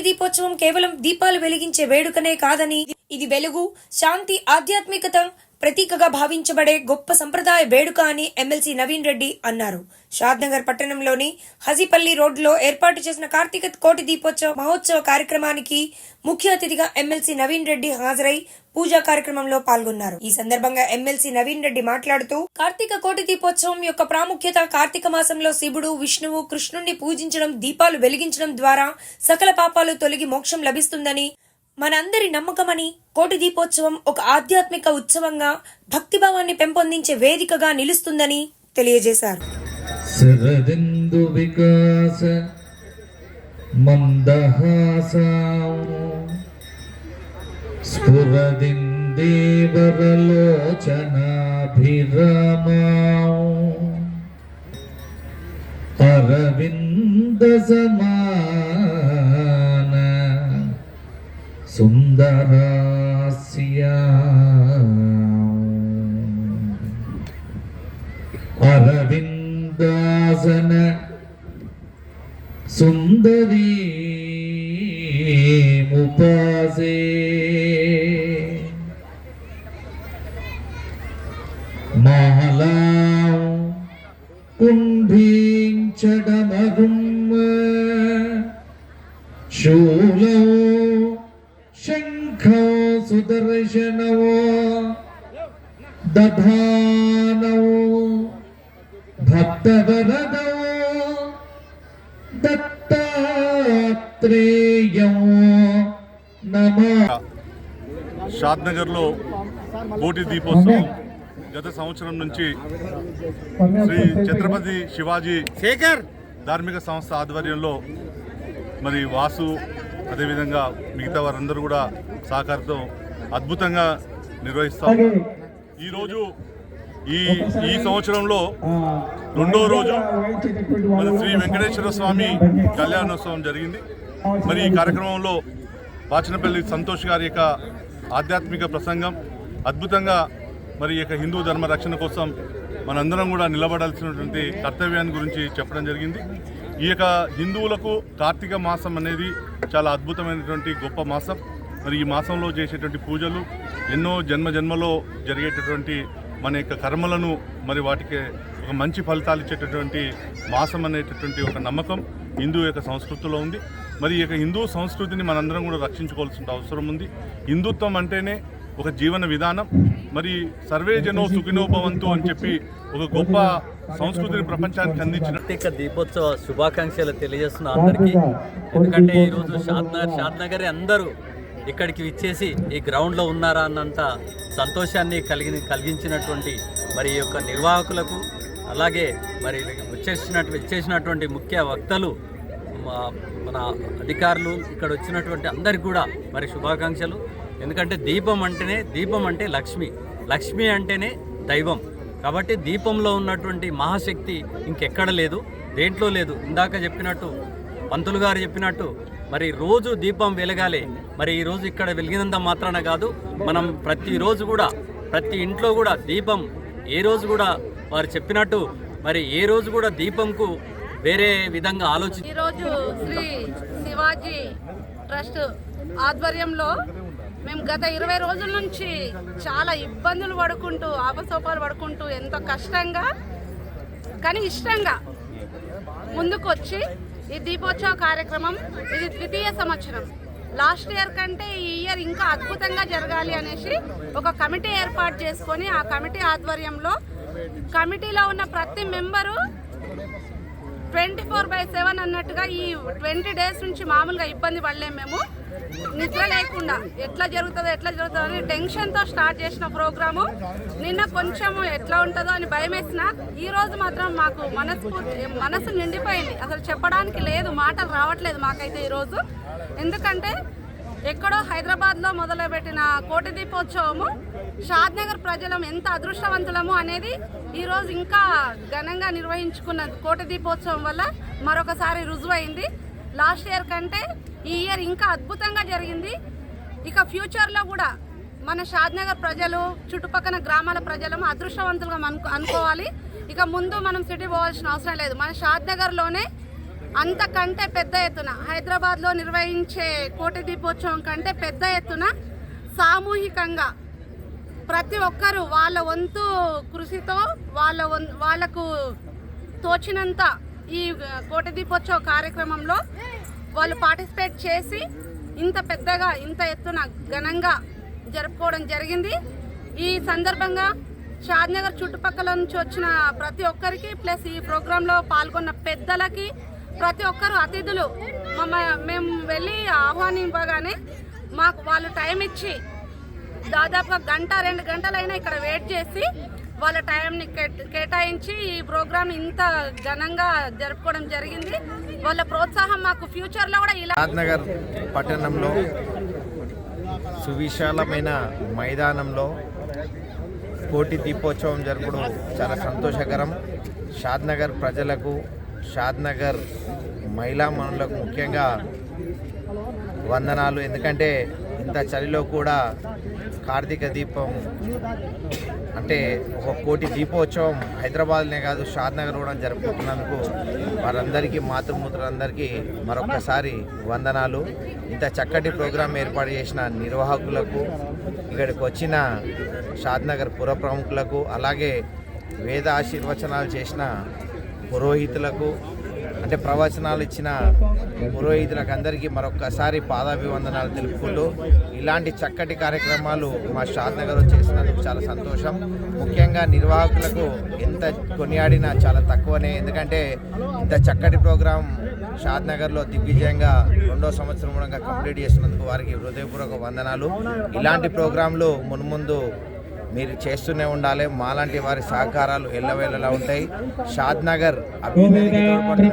కోటి దీపోత్సవం కేవలం దీపాలు వెలిగించే వేడుకనే కాదని ఇది వెలుగు శాంతి ఆధ్యాత్మికత ప్రతీకగా భావించబడే గొప్ప సంప్రదాయ వేడుక అని ఎమ్మెల్సీ నవీన్ రెడ్డి అన్నారు. షాద్నగర్ పట్టణంలోని హజీపల్లి రోడ్లో ఏర్పాటు చేసిన కార్తీక కోటి దీపోత్సవ మహోత్సవ కార్యక్రమానికి ముఖ్య అతిథిగా ఎమ్మెల్సీ నవీన్ రెడ్డి హాజరై పూజా కార్యక్రమంలో పాల్గొన్నారు. ఈ సందర్భంగా ఎమ్మెల్సీ నవీన్ రెడ్డి మాట్లాడుతూ కార్తీక కోటి దీపోత్సవం యొక్క ప్రాముఖ్యత కార్తీక మాసంలో శివుడు విష్ణువు కృష్ణుణ్ణి పూజించడం దీపాలు వెలిగించడం ద్వారా సకల పాపాలు తొలగి మోక్షం లభిస్తుందని మనందరి నమ్మకమని కోటి దీపోత్సవం ఒక ఆధ్యాత్మిక ఉత్సవంగా భక్తిభావాన్ని పెంపొందించే వేదికగా నిలుస్తుందని తెలియజేశారు. శరదిందు వికాస మందహాసాం స్ఫురదిందేవరలోచనాభిరామాం అరవింద ദ്രൗപദരാസ്യ അരവിന്ദാസന സുന്ദരീ മുപാസേ മഹലാം കുംഭീം ചടമകും సుదర్శనవో దధానౌ భక్తవరదౌ దత్తాత్రేయం నమ షాద్నగర్లో కోటి దీపోత్సవం గత సంవత్సరం నుంచి శ్రీ ఛత్రపతి శివాజీ శేఖర్! ధార్మిక సంస్థ ఆధ్వర్యంలో మరి వాసు అదేవిధంగా మిగతా వారందరూ కూడా సహకారంతో అద్భుతంగా నిర్వహిస్తాం. ఈరోజు ఈ ఈ సంవత్సరంలో రెండో రోజు మరి శ్రీ వెంకటేశ్వర స్వామి కళ్యాణోత్సవం జరిగింది. మరి ఈ కార్యక్రమంలో వాచనపల్లి సంతోష్ గారి యొక్క ఆధ్యాత్మిక ప్రసంగం అద్భుతంగా మరి ఈ యొక్క హిందూ ధర్మ రక్షణ కోసం మనందరం కూడా నిలబడాల్సినటువంటి కర్తవ్యాన్ని గురించి చెప్పడం జరిగింది. ఈ యొక్క హిందువులకు కార్తీక మాసం అనేది చాలా అద్భుతమైనటువంటి గొప్ప మాసం. మరి ఈ మాసంలో చేసేటువంటి పూజలు ఎన్నో జన్మ జన్మలో జరిగేటటువంటి మన యొక్క కర్మలను మరి వాటికి ఒక మంచి ఫలితాలు ఇచ్చేటటువంటి మాసం అనేటటువంటి ఒక నమ్మకం హిందూ యొక్క సంస్కృతిలో ఉంది. మరి ఈ యొక్క హిందూ సంస్కృతిని మనందరం కూడా రక్షించుకోవాల్సిన అవసరం ఉంది. హిందుత్వం అంటేనే ఒక జీవన విధానం. మరి సర్వే జనో సుఖినోభవంతు అని చెప్పి ఒక గొప్ప సంస్కృతిని ప్రపంచానికి అందించిన ప్రత్యేక దీపోత్సవ శుభాకాంక్షలు తెలియజేస్తున్న అందరికీ. ఎందుకంటే ఈరోజు షాద్నగర్ షాద్నగరే అందరూ ఇక్కడికి ఇచ్చేసి ఈ గ్రౌండ్లో ఉన్నారా అన్నంత సంతోషాన్ని కలిగి కలిగించినటువంటి మరి ఈ యొక్క నిర్వాహకులకు అలాగే మరి వచ్చేసినట్టు ఇచ్చేసినటువంటి ముఖ్య వక్తలు మన అధికారులు ఇక్కడ వచ్చినటువంటి అందరికి కూడా మరి శుభాకాంక్షలు. ఎందుకంటే దీపం అంటేనే దీపం అంటే లక్ష్మి. లక్ష్మి అంటేనే దైవం. కాబట్టి దీపంలో ఉన్నటువంటి మహాశక్తి ఇంకెక్కడ లేదు. దేంట్లో లేదు. ఇందాక చెప్పినట్టు పంతులు గారు చెప్పినట్టు మరి రోజు దీపం వెలగాలి. మరి ఈ రోజు ఇక్కడ వెలిగినంత మాత్రాన కాదు మనం ప్రతిరోజు కూడా ప్రతి ఇంట్లో కూడా దీపం ఏ రోజు కూడా వారు చెప్పినట్టు మరి ఏ రోజు కూడా దీపంకు వేరే విధంగా ఆలోచి ఈరోజు శ్రీ శివాజీ ట్రస్ట్ ఆధ్వర్యంలో మేము గత ఇరవై రోజుల నుంచి చాలా ఇబ్బందులు పడుకుంటూ ఆపసోపాలు పడుకుంటూ ఎంతో కష్టంగా కానీ ఇష్టంగా ముందుకు వచ్చి ఈ దీపోత్సవ కార్యక్రమం ఇది ద్వితీయ సంవత్సరం. లాస్ట్ ఇయర్ కంటే ఈ ఇయర్ ఇంకా అద్భుతంగా జరగాలి అనేసి ఒక కమిటీ ఏర్పాటు చేసుకొని ఆ కమిటీ ఆధ్వర్యంలో కమిటీలో ఉన్న ప్రతి member twenty four by seven అన్నట్టుగా ఈ ట్వంటీ డేస్ నుంచి మామూలుగా ఇబ్బంది పడలేము మేము. నిద్ర లేకుండా ఎట్లా జరుగుతుందో ఎట్లా జరుగుతుందో అని టెన్షన్తో స్టార్ట్ చేసిన ప్రోగ్రాము. నిన్న కొంచెం ఎట్లా ఉంటుందో అని భయం వేసిన ఈరోజు మాత్రం మాకు మనస్ఫూర్తి మనసు నిండిపోయింది. అసలు చెప్పడానికి లేదు మాటలు రావట్లేదు మాకైతే ఈరోజు ఎందుకంటే ఎక్కడో హైదరాబాద్లో మొదలుపెట్టిన కోటి దీపోత్సవము షాద్నగర్ ప్రజలం ఎంత అదృష్టవంతులము అనేది ఈరోజు ఇంకా ఘనంగా నిర్వహించుకున్న కోటి దీపోత్సవం వల్ల మరొకసారి రుజువైంది. లాస్ట్ ఇయర్ కంటే ఈ ఇయర్ ఇంకా అద్భుతంగా జరిగింది. ఇక ఫ్యూచర్లో కూడా మన షాద్నగర్ ప్రజలు చుట్టుపక్కల గ్రామాల ప్రజలు అదృష్టవంతులుగా అనుకో అనుకోవాలి. ఇక ముందు మనం సిటీ పోవాల్సిన అవసరం లేదు. మన షాద్నగర్లోనే అంతకంటే పెద్ద ఎత్తున హైదరాబాద్లో నిర్వహించే కోటి దీపోత్సవం కంటే పెద్ద ఎత్తున సామూహికంగా ప్రతి ఒక్కరూ వాళ్ళ వంతు కృషితో వాళ్ళ వం- వాళ్ళకు తోచినంత ఈ కోటి దీపోత్సవ కార్యక్రమంలో వాళ్ళు పార్టిసిపేట్ చేసి ఇంత పెద్దగా ఇంత ఎత్తున ఘనంగా జరుపుకోవడం జరిగింది. ఈ సందర్భంగా షాద్నగర్ చుట్టుపక్కల నుంచి వచ్చిన ప్రతి ఒక్కరికి ప్లస్ ఈ ప్రోగ్రాంలో పాల్గొన్న పెద్దలకి ప్రతి ఒక్కరు అతిథులు మమ్మ మేము వెళ్ళి ఆహ్వానింపగానే మాకు వాళ్ళు టైం ఇచ్చి దాదాపుగా గంట రెండు గంటలైనా ఇక్కడ వెయిట్ చేసి వాళ్ళ టైంని కేటాయించి ఈ ప్రోగ్రామ్ ఇంత ఘనంగా జరుపుకోవడం జరిగింది. వాళ్ళ ప్రోత్సాహం మాకు ఫ్యూచర్లో కూడా ఇలా రాజ్నగర్ పట్టణంలో సువిశాలమైన మైదానంలో కోటి దీపోత్సవం జరపడం చాలా సంతోషకరం. షాద్నగర్ ప్రజలకు షాద్నగర్ మహిళా మనులకు ముఖ్యంగా వందనాలు. ఎందుకంటే ఇంత చలిలో కూడా కార్తీక దీపం అంటే ఒక కోటి దీపోత్సవం హైదరాబాద్నే కాదు షాద్నగర్ కూడా జరుపుకుంటున్నందుకు వారందరికీ మాతృమూర్తులందరికీ మరొకసారి వందనాలు. ఇంత చక్కటి ప్రోగ్రాం ఏర్పాటు చేసిన నిర్వాహకులకు ఇక్కడికి వచ్చిన షాద్నగర్ పుర ప్రముఖులకు అలాగే వేద ఆశీర్వచనాలు చేసిన పురోహితులకు అంటే ప్రవచనాలు ఇచ్చిన పురోహితులకు అందరికీ మరొక్కసారి పాదాభివందనాలు తెలుపుకుంటూ ఇలాంటి చక్కటి కార్యక్రమాలు మా షాద్నగర్లో చేసినందుకు చాలా సంతోషం. ముఖ్యంగా నిర్వాహకులకు ఎంత కొనియాడినా చాలా తక్కువనే. ఎందుకంటే ఇంత చక్కటి ప్రోగ్రాం షాద్నగర్లో దిగ్విజయంగా రెండో సంవత్సరం కూడా కంప్లీట్ చేసినందుకు వారికి హృదయపూర్వక వందనాలు. ఇలాంటి ప్రోగ్రాంలు మున్ముందు మీరు చేస్తూనే ఉండాలి. మాలాంటి వారి సహకారాలు ఎల్లవేళలా ఉంటాయి. షాద్ నగర్ అభివృద్ధికి తోడ్పడిన